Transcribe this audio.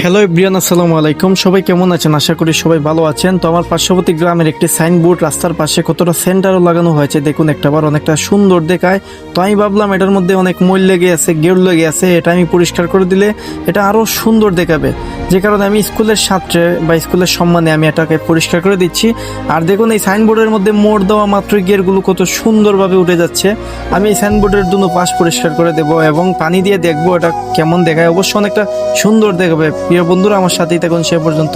Hello ইব্রিয়ান আসসালামু আলাইকুম। সবাই কেমন আছেন? আশা করি সবাই ভালো আছেন। তো আমার পার্শ্ববর্তী গ্রামের একটি সাইনবোর্ড রাস্তার পাশে কতটা সেন্টারও লাগানো হয়েছে, দেখুন একটা একটাবার অনেকটা সুন্দর দেখায়। তো আমি ভাবলাম এটার মধ্যে অনেক মইল লেগে আছে গেড় লেগে আছে, এটা আমি পরিষ্কার করে দিলে এটা আরও সুন্দর দেখাবে। যে কারণে আমি স্কুলের ছাত্রে বা স্কুলের সম্মানে আমি এটাকে পরিষ্কার করে দিচ্ছি। আর দেখুন এই সাইনবোর্ডের মধ্যে মোড় দেওয়া মাত্রই গিয়ারগুলো কত সুন্দরভাবে উঠে যাচ্ছে। আমি এই সাইনবোর্ডের দুনো পাশ পরিষ্কার করে দেব এবং পানি দিয়ে দেখব এটা কেমন দেখায়। অবশ্য অনেকটা সুন্দর দেখাবে প্রিয় বন্ধুরা আমার সাথেই থাকুন সে পর্যন্ত।